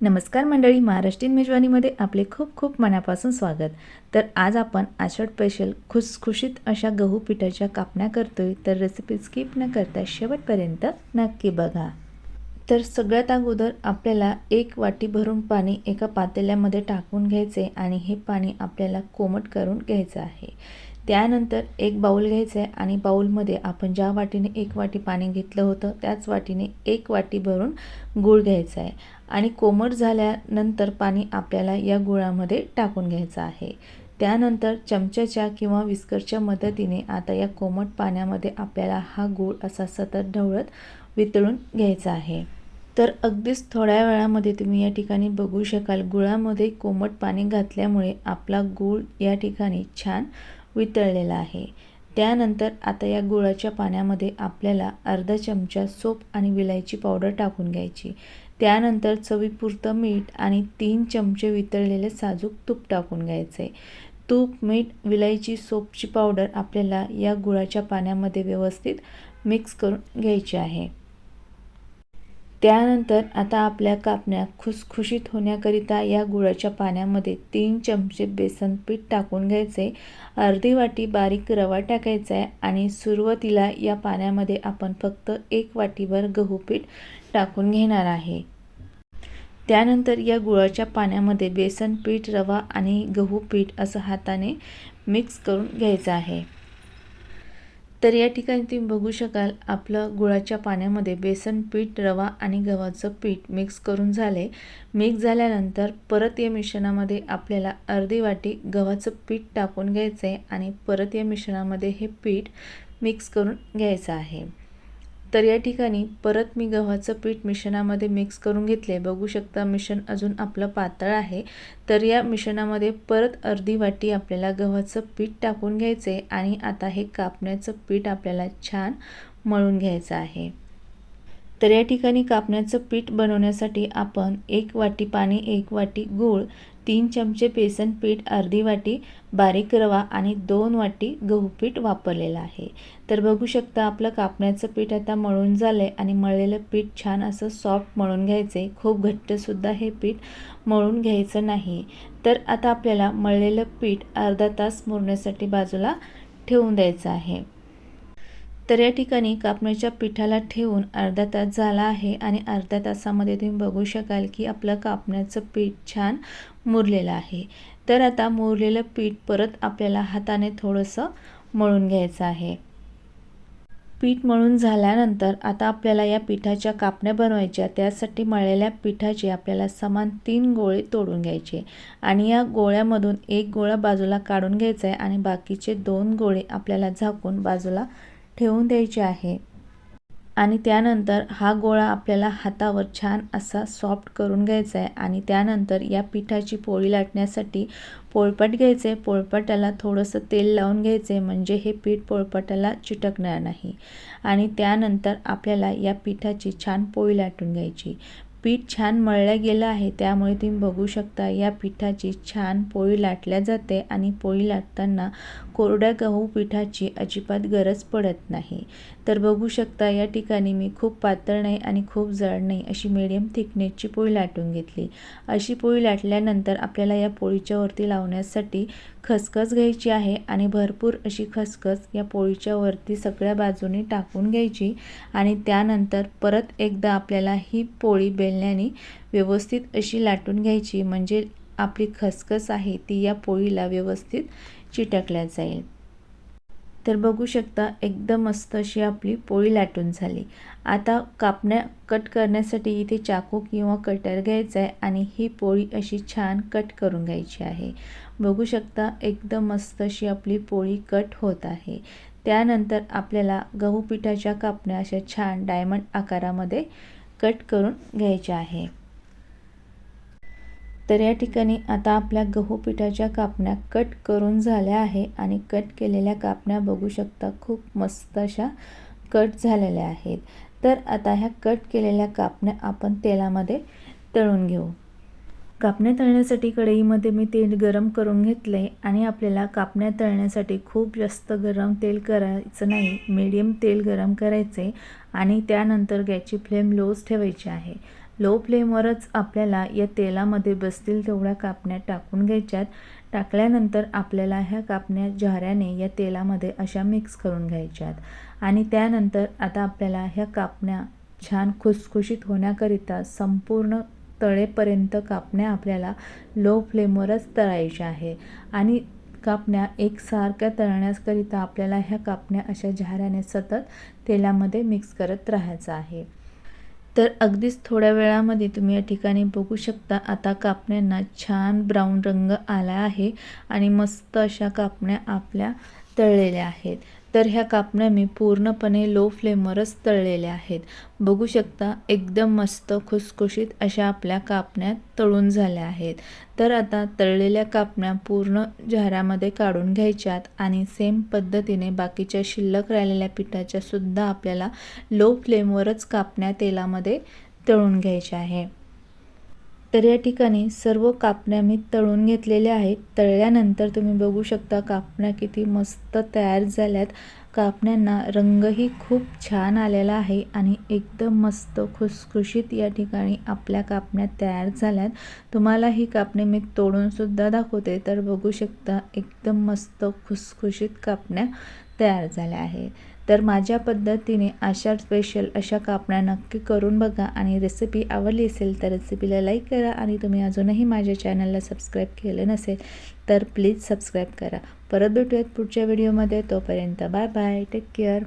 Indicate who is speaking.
Speaker 1: नमस्कार मंडळी महाराष्ट्रीयन मेजवानीमध्ये आपले खूप खूप मनापासून स्वागत. तर आज आपण आषाढ स्पेशल खुसखुशीत अशा गहू पिठाच्या कापण्या करतोय. तर रेसिपी स्किप न करता शेवटपर्यंत नक्की बघा. तर सगळ्यात अगोदर आपल्याला एक वाटी भरून पाणी एका पातेल्यामध्ये टाकून घ्यायचे आणि हे पाणी आपल्याला कोमट करून घ्यायचं आहे. त्यानंतर एक बाऊल घ्यायचं आहे आणि बाऊलमध्ये आपण ज्या वाटीने एक वाटी पाणी घेतलं होतं त्याच वाटीने एक वाटी भरून गूळ घ्यायचा आहे आणि कोमट झाल्यानंतर पाणी आपल्याला या गुळामध्ये टाकून घ्यायचं आहे. त्यानंतर चमच्याच्या किंवा विस्करच्या मदतीने आता या कोमट पाण्यामध्ये आपल्याला हा गूळ असा सतत ढवळत वितळून घ्यायचा आहे. तर अगदीच थोड्या वेळामध्ये तुम्ही या ठिकाणी बघू शकाल गुळामध्ये कोमट पाणी घातल्यामुळे आपला गूळ या ठिकाणी छान वितळलेला आहे. त्यानंतर आता या गुळाच्या पाण्यामध्ये आपल्याला अर्धा चमचा सोप आणि विलायची पावडर टाकून घ्यायची. त्यानंतर चवीपुरतं मीठ आणि तीन चमचे वितळलेले साजूक तूप टाकून घ्यायचे. तूप मीठ विलायची सोपची पावडर आपल्याला या गुळाच्या पाण्यामध्ये व्यवस्थित मिक्स करून घ्यायची आहे. त्यानंतर आता आपल्या कापण्या खुसखुशीत होण्याकरिता या गुळाच्या पाण्यामध्ये तीन चमचे बेसन पीठ टाकून घ्यायचे. अर्धी वाटी बारीक रवा टाकायचा आहे आणि सुरुवातीला या पाण्यामध्ये आपण फक्त एक वाटीभर गहू पीठ टाकून घेणार आहे. त्यानंतर या गुळाच्या पाण्यामध्ये बेसन पीठ रवा आणि गहू पीठ असं हाताने मिक्स करून घ्यायचं आहे. तर या ठिकाणी तुम्ही बघू शकाल आपलं गुळाच्या पाण्यामध्ये बेसन पीठ रवा आणि गव्हाचं पीठ मिक्स करून झाले. मिक्स झाल्यानंतर परत या मिश्रणामध्ये आपल्याला अर्धी वाटी गव्हाचं पीठ टाकून घ्यायचं आहे आणि परत या मिश्रणामध्ये हे पीठ मिक्स करून घ्यायचं आहे. तर या ठिकाणी परत मी गव्हाचं पीठ मिश्रणामध्ये मिक्स करून घेतले. बघू शकता मिश्रण अजून आपलं पातळ आहे. तर या मिश्रणामध्ये परत अर्धी वाटी आपल्याला गव्हाचं पीठ टाकून घ्यायचे आणि आता हे कापण्याचं पीठ आपल्याला छान मळून घ्यायचं आहे. तर या ठिकाणी कापण्याचं पीठ बनवण्यासाठी आपण एक वाटी पाणी एक वाटी गूळ तीन चमचे बेसन पीठ अर्धी वाटी बारीक रवा आणि दोन वाटी गहू पीठ वापरलेलं आहे. तर बघू शकता आपलं कापण्याचं पीठ आता मळून झालं आहे आणि मळलेलं पीठ छान असं सॉफ्ट मळून घ्यायचं आहे खूप घट्टसुद्धा हे पीठ मळून घ्यायचं नाही. तर आता आपल्याला मळलेलं पीठ अर्धा तास मुरण्यासाठी बाजूला ठेवून द्यायचं आहे. तर या ठिकाणी कापण्याच्या पिठाला ठेवून अर्धा तास झाला आहे आणि अर्ध्या तासामध्ये तुम्ही बघू शकाल की आपलं कापण्याचं पीठ छान मुरलेलं आहे. तर आता मुरलेलं पीठ परत आपल्याला हाताने थोडंसं मळून घ्यायचं आहे. पीठ मळून झाल्यानंतर आता आपल्याला या पिठाच्या कापण्या बनवायच्या त्यासाठी मळलेल्या पिठाचे आपल्याला समान तीन गोळे तोडून घ्यायचे आणि या गोळ्यामधून एक गोळा बाजूला काढून घ्यायचा आहे आणि बाकीचे दोन गोळे आपल्याला झाकून बाजूला ठेवून द्यायची आहे. आणि त्यानंतर हा गोळा आपल्याला हातावर छान असा सॉफ्ट करून घ्यायचा आहे. आणि त्यानंतर या पिठाची पोळी लाटण्यासाठी पोळपट घ्यायचे. पोळपटाला थोडंसं तेल लावून घ्यायचे. म्हणजे हे पीठ पोळपटाला चिटकणार नाही. आणि त्यानंतर आपल्याला या पिठाची छान पोळी लाटून घ्यायची. पीठ छान मळलं गेलं आहे त्यामुळे तुम्ही बघू शकता या पिठाची छान पोळी लाटल्या जाते आणि पोळी लाटताना कोरड्या गहू पिठाची अजिबात गरज पडत नाही. तर बघू शकता या ठिकाणी मी खूप पातळ नाही आणि खूप जड नाही अशी मिडियम थिकनेसची पोळी लाटून घेतली. अशी पोळी लाटल्यानंतर आपल्याला या पोळीच्या वरती लावण्यासाठी खसखस घ्यायची आहे आणि भरपूर अशी खसखस या पोळीच्या वरती सगळ्या बाजूने टाकून घ्यायची आणि त्यानंतर परत एकदा आपल्याला ही पोळी बे बेलण्याने व्यवस्थित अशी लाटून घ्यायची. म्हणजे आपली खसखस आहे ती या पोळीला व्यवस्थित चिटकल्या जाईल. तर बघू शकता एकदम मस्त अशी आपली पोळी लाटून झाली. आता कापण्या कट करण्यासाठी इथे चाकू किंवा कटर घ्यायचा आहे आणि ही पोळी अशी छान कट करून घ्यायची आहे. बघू शकता एकदम मस्त अशी आपली पोळी कट होत आहे. त्यानंतर आपल्याला गहू पिठाच्या कापण्या अशा छान डायमंड आकारामध्ये कट करून घ्यायचे आहे. तर या ठिकाणी आता आपल्या गहू पिठाच्या कापण्या कट करून झाल्या आहे आणि कट केलेल्या कापण्या बघू शकता खूप मस्त अशा कट झालेल्या आहेत. तर आता ह्या कट केलेल्या कापण्या आपण तेलामध्ये तळून घेऊ. कापण्या तळण्यासाठी कढईमध्ये मी तेल गरम करून घेतलं आहे आणि आपल्याला कापण्या तळण्यासाठी खूप जास्त गरम तेल करायचं नाही मीडियम तेल गरम करायचे आणि त्यानंतर गॅसची फ्लेम लोच ठेवायची आहे. लो फ्लेमवरच आपल्याला या तेलामध्ये बसतील तेवढ्या कापण्या टाकून घ्यायच्यात. टाकल्यानंतर आपल्याला ह्या कापण्या झाऱ्याने या तेलामध्ये अशा मिक्स करून घ्यायच्यात. आणि त्यानंतर आता आपल्याला ह्या कापण्या छान खुसखुशीत होण्याकरिता संपूर्ण तळेपर्यंत कापण्या आपल्याला लो फ्लेमवरच तळायच्या आहे. आणि कापण्या एकसारख्या तळण्याकरिता आपल्याला ह्या कापण्या अशा झाऱ्याने सतत तेलामध्ये मिक्स करत राहायचं आहे. तर अगदीच थोड्या वेळामध्ये तुम्ही या ठिकाणी बघू शकता आता कापण्यांना छान ब्राऊन रंग आला आहे. आणि मस्त अशा कापण्या आपल्या तळलेल्या आहेत. तर ह्या कापण्या मी पूर्णपणे लो फ्लेमवरच तळलेल्या आहेत. बघू शकता एकदम मस्त खुसखुशीत अशा आपल्या कापण्या तळून झाल्या आहेत. तर आता तळलेल्या कापण्या पूर्ण झाऱ्यामध्ये काढून घ्यायच्यात आणि सेम पद्धतीने बाकीच्या शिल्लक राहिलेल्या पिठाच्या सुद्धा आपल्याला लो फ्लेमवरच कापण्या तेलामध्ये तळून घ्यायच्या आहे. तर या ठिकाणी सर्व कापण्या मी तळून घेतलेल्या आहेत. तळल्यानंतर तुम्ही बघू शकता कापण्या किती मस्त तयार झाल्यात. कापण्यांना रंगही खूप छान आलेला आहे आणि एकदम मस्त खुसखुशीत या ठिकाणी आपल्या कापण्या तयार झाल्यात. तुम्हाला ही कापणी मी तोडूनसुद्धा दाखवते. तर बघू शकता एकदम मस्त खुसखुशीत कापण्या तयार झाल्या आहेत. तर माझ्या पद्धतीने अशा स्पेशल अशा कापण्या नक्की करून बघा आणि रेसिपी आवडली असेल तर रेसिपीला लाईक करा आणि तुम्ही अजूनही माझ्या चॅनलला सबस्क्राईब केलं नसेल तर प्लीज सबस्क्राईब करा. परत भेटूयात पुढच्या व्हिडिओमध्ये तोपर्यंत बाय बाय टेक केअर